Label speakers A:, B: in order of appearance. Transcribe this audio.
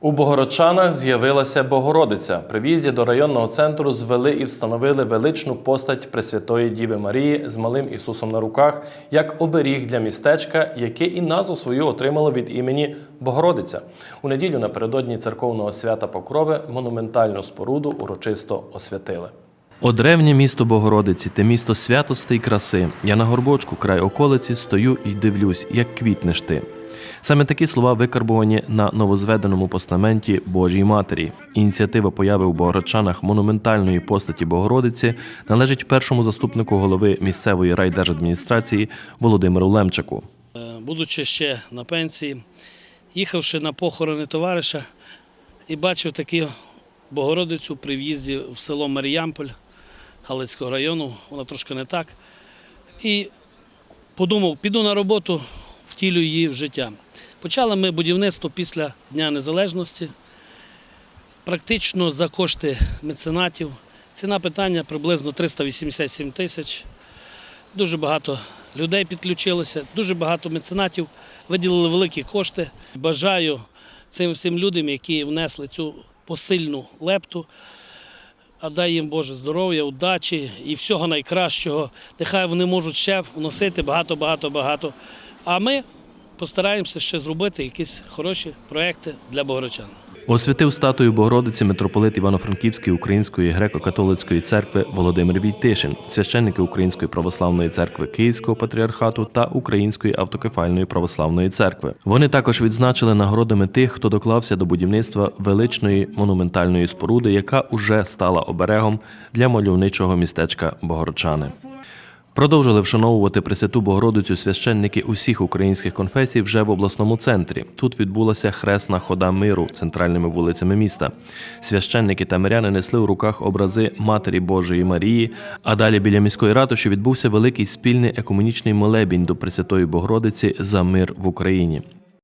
A: У Богородчанах з'явилася Богородиця. При в'їзді до районного центру звели і встановили величну постать Пресвятої Діви Марії з малим Ісусом на руках, як оберіг для містечка, яке і назву свою отримало від імені Богородиця. У неділю напередодні церковного свята Покрови монументальну споруду урочисто освятили. О древнє місто Богородиці, те місто святости й краси. Я на горбочку, край околиці, стою і дивлюсь, як квітнеш ти. Саме такі слова викарбувані на новозведеному постаменті Божій Матері. Ініціатива появи у Богородчанах монументальної постаті Богородиці належить першому заступнику голови місцевої райдержадміністрації Володимиру Лемчику.
B: Е, будучи ще на пенсії, їхавши на похорони товариша і бачив таку Богородицю при в'їзді в село Маріямполь Галицького району, вона трошки не так. І подумав, піду на роботу, втілю її в життя. Почали ми будівництво після Дня Незалежності, практично за кошти меценатів. Ціна питання приблизно 387 тисяч. Дуже багато людей підключилося, дуже багато меценатів виділили великі кошти. Бажаю цим всім людям, які внесли цю посильну лепту. А дай їм Боже здоров'я, удачі і всього найкращого. Нехай вони можуть ще вносити багато, багато, багато. А ми постараємося ще зробити якісь хороші проекти для богородчан.
A: Освятив статую Богородиці митрополит Івано-Франківської Української греко-католицької церкви Володимир Війтишин, священники Української православної церкви Київського патріархату та Української автокефальної православної церкви. Вони також відзначили нагородами тих, хто доклався до будівництва величної монументальної споруди, яка уже стала оберегом для мальовничого містечка Богородчани. Продовжили вшановувати Пресвяту Богородицю священники усіх українських конфесій вже в обласному центрі. Тут відбулася хресна хода миру центральними вулицями міста. Священники та миряни несли у руках образи Матері Божої Марії. А далі біля міської ратуші відбувся великий спільний екуменічний молебінь до Пресвятої Богородиці за мир в Україні.